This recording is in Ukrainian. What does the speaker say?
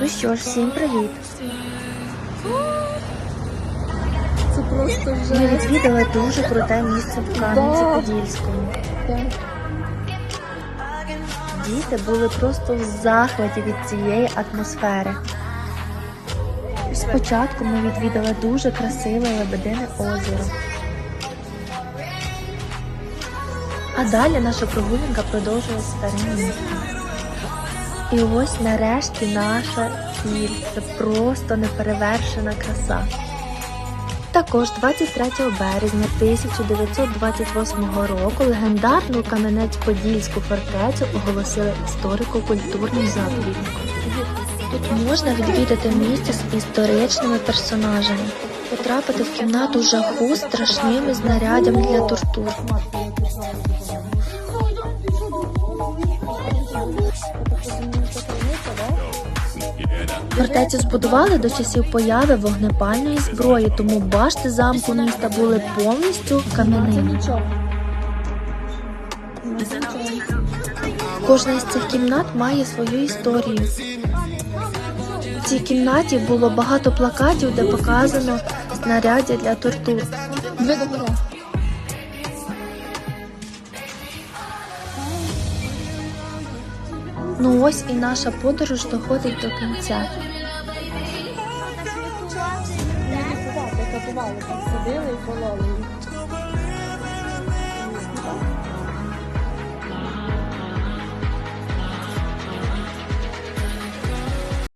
Ну що ж, всім привіт! Це просто Ми вже. відвідали дуже круте місце в Кам'янці-Подільському. Діти були просто в захваті від цієї атмосфери. Спочатку ми відвідали дуже красиве лебедине озеро. А далі наша прогулянка продовжилась старим містом. І ось нарешті наша ціль. Це просто неперевершена краса. Також 23 березня 1928 року легендарну Кам'янець-Подільську фортецю оголосили історико-культурним заповідником. Тут можна відвідати місце з історичними персонажами, потрапити в кімнату жаху страшними знарядями для тортур. Фортецю збудували до часів появи вогнепальної зброї, тому башти замку міста були повністю кам'яними. Кожна із цих кімнат має свою історію. В цій кімнаті було багато плакатів, де показано знаряддя для тортур. Ну ось і наша подорож доходить до кінця. Катували, так сидили і